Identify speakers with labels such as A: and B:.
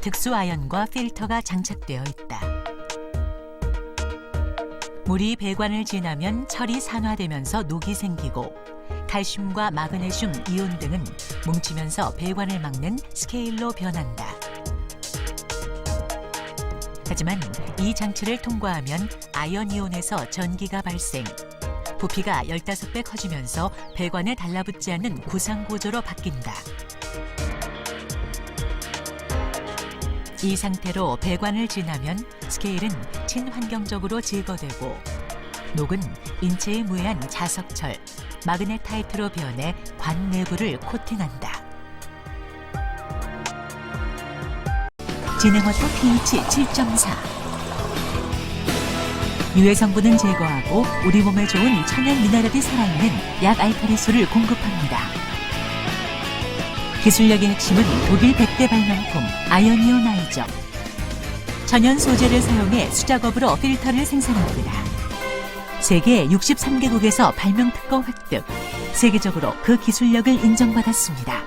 A: 특수 아연과 필터가 장착되어 있다. 물이 배관을 지나면 철이 산화되면서 녹이 생기고 칼슘과 마그네슘 이온 등은 뭉치면서 배관을 막는 스케일로 변한다. 하지만 이 장치를 통과하면 아연 이온에서 전기가 발생. 부피가 15배 커지면서 배관에 달라붙지 않는 구상 구조로 바뀐다. 이 상태로 배관을 지나면 스케일은 친환경적으로 제거되고 녹은 인체에 무해한 자석철, 마그네타이트로 변해 관 내부를 코팅한다. 진행워터 pH 7.4 유해 성분은 제거하고 우리 몸에 좋은 천연 미네랄이 살아있는 약 알칼리 수를 공급합니다. 기술력의 핵심은 독일 100대 발명품 아이오니오나이저. 천연 소재를 사용해 수작업으로 필터를 생산합니다. 세계 63개국에서 발명 특허 획득, 세계적으로 그 기술력을 인정받았습니다.